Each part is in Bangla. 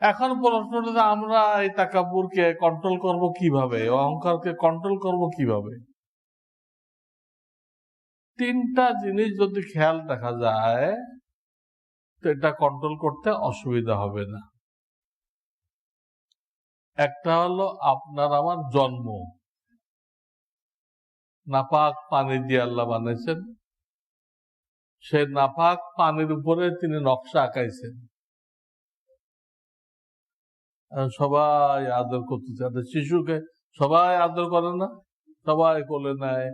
এখন প্রশ্নটা আমরা এই তাকাব্বুরকে কন্ট্রোল করব কীভাবে? অহংকারকে কন্ট্রোল করব কীভাবে? তিনটা জিনিস যদি খেয়াল দেখা যায়, তো এটা কন্ট্রোল করতে অসুবিধা হবে না। একটা হলো আপনার আমার জন্ম। নাপাক পানি দিয়ে আল্লাহ বানিয়েছেন। সে নাপাক পানির উপরে তিনি নকশা আঁকাইছেন। সবাই আদর করতে চায় শিশুকে সবাই আদর করে না? সবাই কোলে নেয়,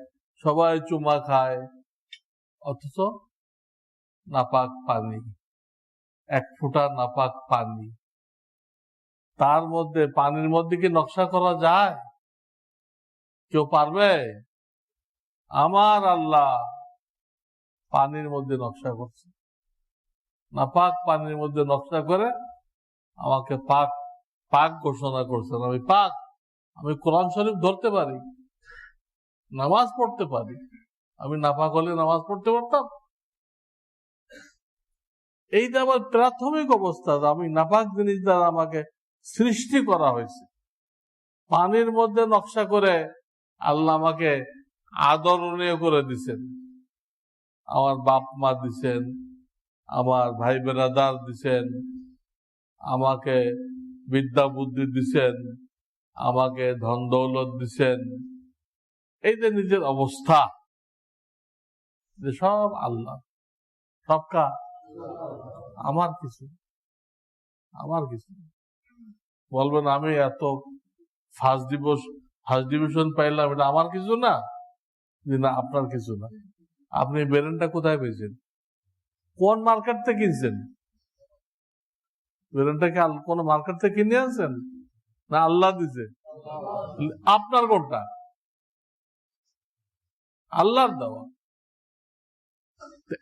সবাই চুমা খায়, অথচ নাপাক পানি, এক ফুটা নাপাক পানি। তার মধ্যে, পানির মধ্যে কি নকশা করা যায়? কেউ পারবে? আমার আল্লাহ পানির মধ্যে নকশা করছে। নাপাক পানির মধ্যে নকশা করে আমাকে পাক পাক ঘোষণা করছেন। আমি পাক, আমি কোরআন শরীফ ধরতে পারি, নামাজ পড়তে পারি, আমি নাপাক হলে নামাজ পড়তে পারতাম। এইটা আমার প্রাথমিক অবস্থা আমি নাপাক জিনিস দ্বারা আমাকে সৃষ্টি করা হয়েছে। পানির মধ্যে নকশা করে আল্লাহ আমাকে আদরণীয় করে দিছেন। আমার বাপ মা দিছেন, আমার ভাই বেরাদার দিছেন, আমাকে বিদ্যা বুদ্ধি দিছেন, আমাকে ধন দৌলত দিছেন। এই যে নিজের অবস্থা, যে সব আল্লাহ, সব কা আমার কিছু আমার কিছু বলবেন, আমি এত ফার্স্ট দিবস ফার্স্ট ডিভিশন পাইলাম, এটা আমার কিছু না? যে না, আপনার কিছু না। আপনি বেরেনটা কোথায় পেয়েছেন? কোন মার্কেট থেকে কিনছেন? বেরেনটা কি কোন মার্কেট থেকে কিনে আনছেন? না আল্লাহ দিছে? আপনার কোনটা? আল্লাহর দেওয়া।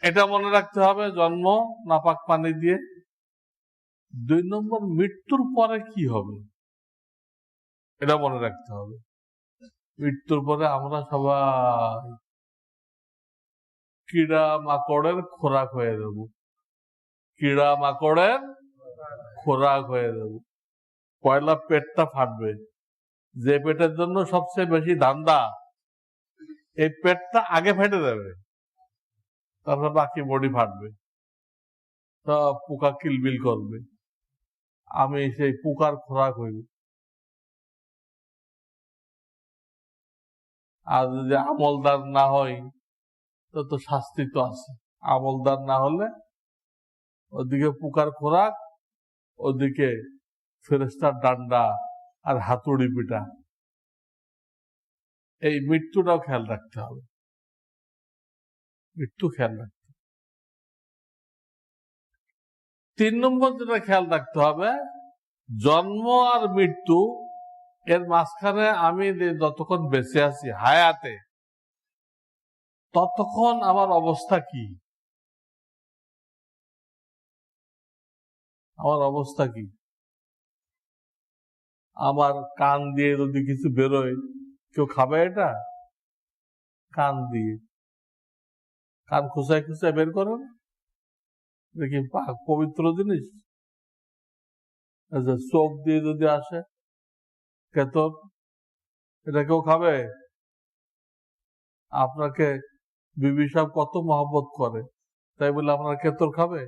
এটা মনে রাখতে হবে, জন্ম, নাপাক পানি দিয়ে। দুই নম্বর, মৃত্যুর পরে কি হবে? এটা মনে রাখতে হবে। মৃত্যুর পরে আমরা সবাই কিড়া মাকড়ের খোরাক হয়ে দেব কিড়া মাকড়ের খোরাক হয়ে দেব পয়লা পেটটা ফাটবে। যে পেটের জন্য সবচেয়ে বেশি ধান্দা, এই পেটটা আগে ফেটে দেবে তারপর বাকি বডি ফাটবে। তা পোকা কিলবিল করবে। আমি সেই পোকার খোরাক হইব। আর যদি আমলদার না হয় তো তো শাস্তি তো আছে। আমলদার না হলে ওদিকে পোকার খোরাক ওদিকে ফেরেস্তার ডান্ডা আর হাতুড়ি পিটা এই মৃত্যুটাও খেয়াল রাখতে হবে। মৃত্যু খেয়াল রাখতে তিন নম্বর যেটা খেয়াল রাখতে হবে, জন্ম আর মৃত্যু, এর মাঝখানে আমি যতক্ষণ বেঁচে আছি, হায়াতে, ততক্ষণ আমার অবস্থা কি? আমার অবস্থা কি? আমার কান দিয়ে যদি কিছু বেরোয়, কেউ খাবে এটা? কান দিয়ে। কান খুসায় খুসায় বের করেন। দেখি পবিত্র জিনিস? আচ্ছা চোখ দিয়ে যদি আসে, কেতন, এটা কেউ খাবে? আপনাকে বিবি সাহেব কত মহব্বত করে। তাই বলে আপনার কেতর খাবে?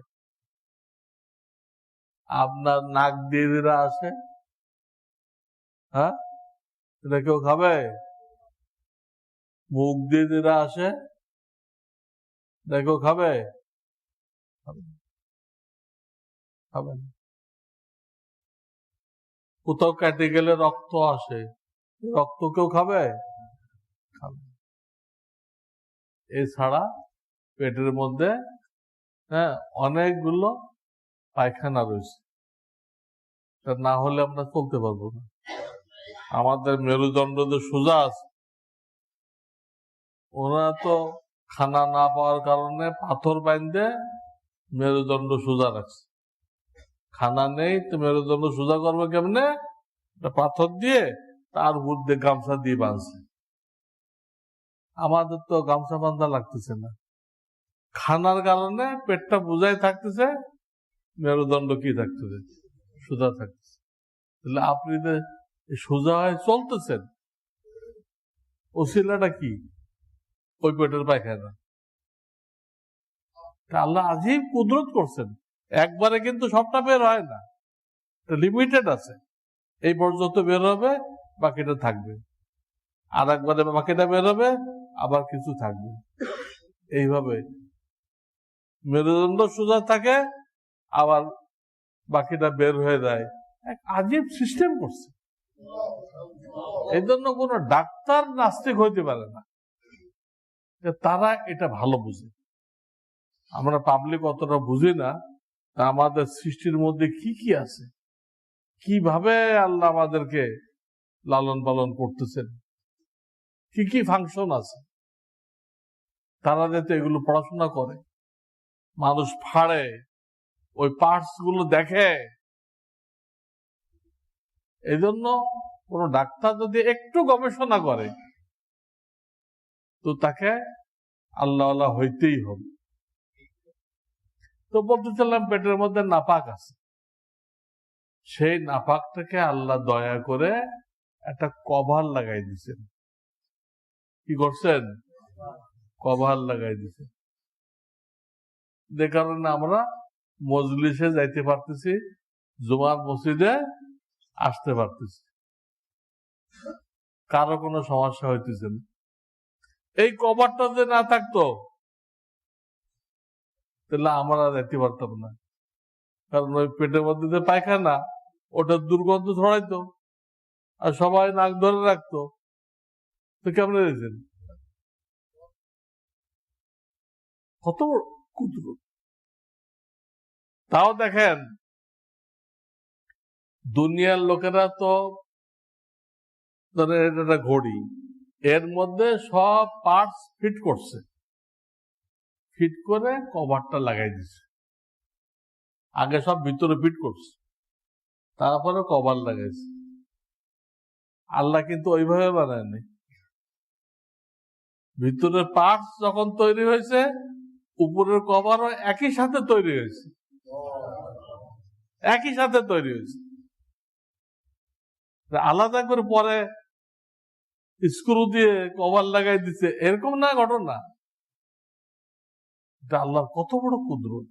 আপনার নাক দিয়ে দিরা আসে হ্যাঁ? এটা কেউ খাবে? মুখ দিয়ে দিরা আসে, এটা কেউ খাবে? খাবেন কোথাও কেটে গেলে রক্ত আসে রক্ত কেউ খাবে? খাবে এছাড়া পেটের মধ্যে হ্যাঁ অনেকগুলো পায়খানা রয়েছে। না হলে আমরা চলতে পারব না। আমাদের মেরুদণ্ড যে সোজা আছে। ওরা তো খানা না পাওয়ার কারণে পাথর বাইন্দে মেরুদণ্ড সোজা রাখছে। খানা নেই তো মেরুদণ্ড সোজা করবে কেমনে? পাথর দিয়ে তার উপর গামছা দিয়ে বাঁধছে। আমাদের তো গামছা বান্ধা লাগতেছে না। খানার কারণে পেটটা বুঝাই থাকতেছে মেরুদণ্ড কি থাকতেছে? সোজা থাকতেছে। তাহলে আপনি সোজা হয়ে চলতেছেন, ওসিলাটা কি? ওই পেটের পায়খানা। তা আল্লাহ আজিব কুদরত করছেন। একবারে কিন্তু সবটা বের হয় না। লিমিটেড আছে। এই পর্যন্ত বের হবে, বাকিটা থাকবে। আর একবারে বাকিটা বের হবে, আবার কিছু থাকবে। এইভাবে মেরুদণ্ড সোজা থাকে আবার বাকিটা বের হয়ে যায়। এক আজীব সিস্টেম করছে। এই জন্য কোন ডাক্তার নাস্তিক হইতে পারে না। তারা এটা ভালো বুঝে। আমরা পাবলিক অতটা বুঝি না আমাদের সৃষ্টির মধ্যে কি কি আছে? কীভাবে আল্লাহ আমাদেরকে লালন পালন করতেছেন? কি কি ফাংশন আছে? তারা যাতে এগুলো পড়াশোনা করে। মানুষ ফাড়ে ওই পার্টসগুলো দেখে? এই জন্য কোন ডাক্তার যদি একটু গবেষণা করে, তো তাকে আল্লাহ আল্লাহ হইতেই হবে। তো বলতেছিলাম পেটের মধ্যে নাপাক আছে। সেই নাপাকটাকে আল্লাহ দয়া করে একটা কভার লাগাই দিছেন। কি করছেন? কভার লাগাই দিছেন। যে কারণে আমরা মজলিসে যাইতে পারতেছি, জুমার মসজিদে আসতে পারতেছি। কারও কোনো সমস্যা হইতেছে না। এই কভারটা যে না থাকতো, তাহলে আমরা যাইতে পারতাম না। কারণ ওই পেটের মধ্যে যে পায়খানা, ওটা দুর্গন্ধ ছড়াইতো। আর সবাই নাক ধরে রাখতো। তো কেমন কত কুদরত তাও দেখেন, দুনিয়ার লোকেরা তো এটা ঘড়ি। এর মধ্যে সব পার্টস ফিট করছে। ফিট করে কভারটা লাগাই দিছে। আগে সব ভিতরে ফিট করছে। তারপরে কভার লাগাইছে। আল্লাহ কিন্তু ওইভাবে বানায়নি। ভিতরের পার্টস যখন তৈরি হয়েছে, উপরের কভারও একই সাথে তৈরি হয়েছে। একই সাথে তৈরি হয়েছে। আলাদা করে পরে স্ক্রু দিয়ে কভার লাগাই দিচ্ছে এরকম না, ঘটনা? আল্লাহর কত বড় কুদরত।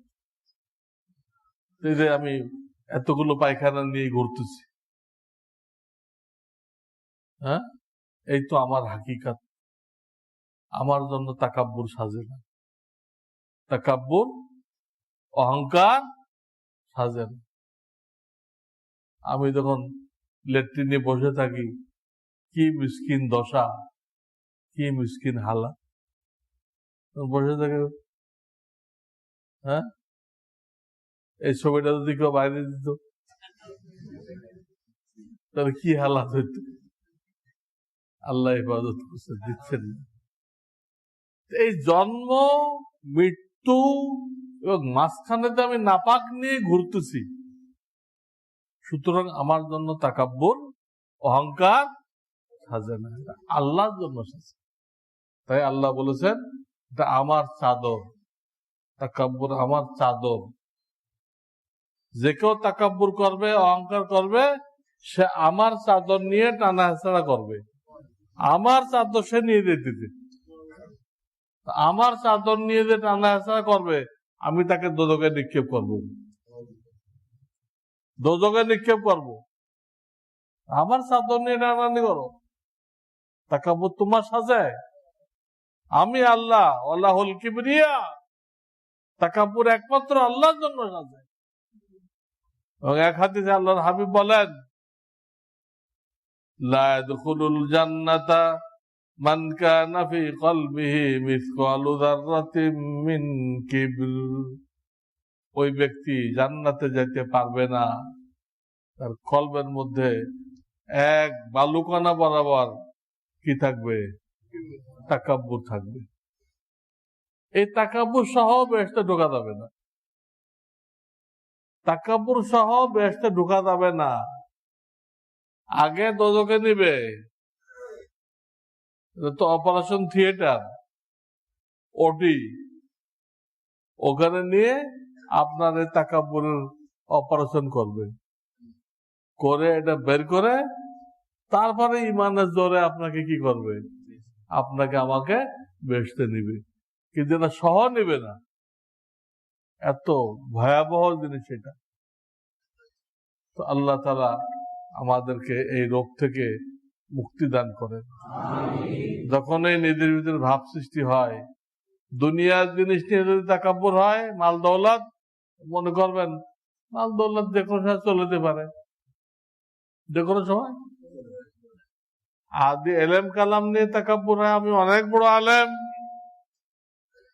আমি এতগুলো পায়খানা নিয়ে ঘুরতেছি। হ্যাঁ? এই তো আমার হাকিকাত। আমার জন্য তাকাব্বুর সাজে না তাকাব্বুর অহংকার সাজে না আমি যখন লেট্রিনে বসে থাকি, কি মিসকিন দশা, কি মিসকিন হালা। বসে থাকে হ্যাঁ? এই ছবিটা যদি কেউ বাইরে দিত, তাহলে কি হালাত হইত? আল্লাহ ইবাদত করছে, দিচ্ছেন এই জন্ম, মৃত্যু এবং মাঝখানেতে আমি নাপাক নিয়ে ঘুরতেছি। সুতরাং আমার জন্য তাকাব্বর অহংকার সাজে না আল্লাহর জন্য সাজে। তাই আল্লাহ বলেছেন, এটা আমার চাদর। তাকাব্বর আমার চাদর। যে কেউ তাকাব্বর করবে, অহংকার করবে, সে আমার চাদর নিয়ে টানা হেঁচড়া করবে। আমার চাদর সে নিয়ে দিতে আমার চাদর নিয়ে যে টানা হেঁচড়া করবে, আমি তাকে দোদকে নিক্ষেপ করব। দোদকে নিক্ষেপ করব। আমার চাদর নিয়ে টানানি করো। তাকাব্বর তোমার সাজায় আমি আল্লাহ, আল্লাহুল কিবরিয়া। তাকাব্বুর একমাত্র আল্লাহর জন্য সাজায় এবং এক হাদিসে আল্লাহর হাবিব বলেন, লা ইয়াদখুলুল জান্নাতা মান কানা ফি কলবিহি মিসকালু যাররাতিন মিন কিবর। ওই ব্যক্তি জান্নাতে যেতে পারবে না। তার কলবের মধ্যে এক বালুকণা বরাবর কি থাকবে? তাকাব্বুর থাকবে। এই তাকাব্বুর সহ বেহেশতে ঢোকা যাবে না। তাকাব্বুর সহ বেহেশতে ঢোকা যাবে না। আগে দোজকে নিবে। তো অপারেশন থিয়েটার। ওটি ওখানে নিয়ে আপনার এই তাকাব্বুরের অপারেশন করবে। করে এটা বের করে তারপরে ইমানের জোরে আপনাকে কি করবে? আপনাকে আমাকে বেসতে নিবে। কিন্তু এটা সহ নেবে না। এত ভয়াবহ জিনিস এটা। তো আল্লাহ তালা আমাদেরকে এই রোগ থেকে মুক্তি দান করেন। যখন এই নিজের ভিতরে ভাব সৃষ্টি হয় দুনিয়ার জিনিস নিয়ে যদি তাকাব্বর হয় মাল দৌলত মনে করবেন মাল দৌলত যে কোনো সময় চলে যেতে পারে। যে কোনো সময়। আদি এলেম কালাম নিয়ে তাকাব্বর হয় আমি অনেক বড় আলেম।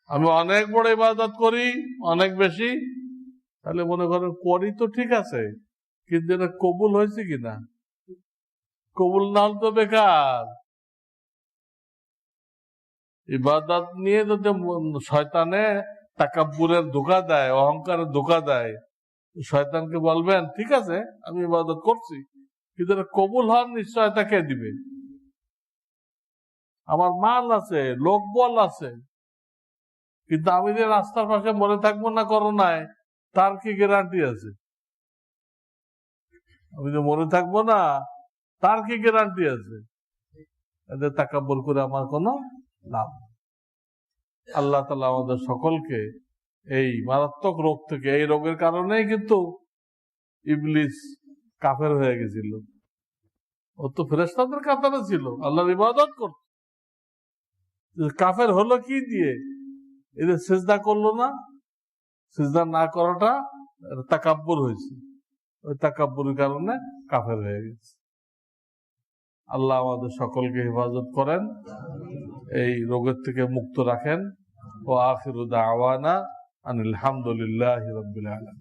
আমি অনেক বড় ইবাদত করি, অনেক বেশি। তাহলে মনে করেন, করি তো ঠিক আছে, কিন্তু এটা কবুল হয়েছে কিনা কবুল না হলে তো বেকার। ইবাদত নিয়ে যদি শয়তানে তাকাব্বুরের ধোকা দেয়, অহংকারের ধোকা দেয়। শয়তানকে বলবেন, ঠিক আছে, আমি ইবাদত করছি, কিন্তু কবুল হওয়ার নিশ্চয়তা কে দিবে? আমার মাল আছে, লোক বল আছে, কিন্তু আমি যে রাস্তার পাশে মনে থাকব না করোনায়, তার কি গ্যারান্টি আছে? আমি যে মনে থাকব না, তার কি গ্যারান্টি আছে? তাকাব্বর করে আমার কোনো লাভ নেই। আল্লাহ তালা আমাদের সকলকে এই মারাত্মক রোগ থেকে, এই রোগের কারণেই কিন্তু ইবলিস কাফের হয়ে গেছিল। ও তো ফেরেস্তাদের কাতারে ছিল, আল্লাহর ইবাদত করত। কাফের হলো কি দিয়ে? এদের সেজদা করল না, সেজদা না করাটা তাকাব্বর হয়েছে। ওই তাকাব্বরের কারণে কাফের হয়ে গেছে। আল্লাহ আমাদের সকলকে হেফাজত করেন। এই রোগের থেকে মুক্ত রাখেন। ও আখির আওয়ানা আনিল হামদুলিল্লাহ আলম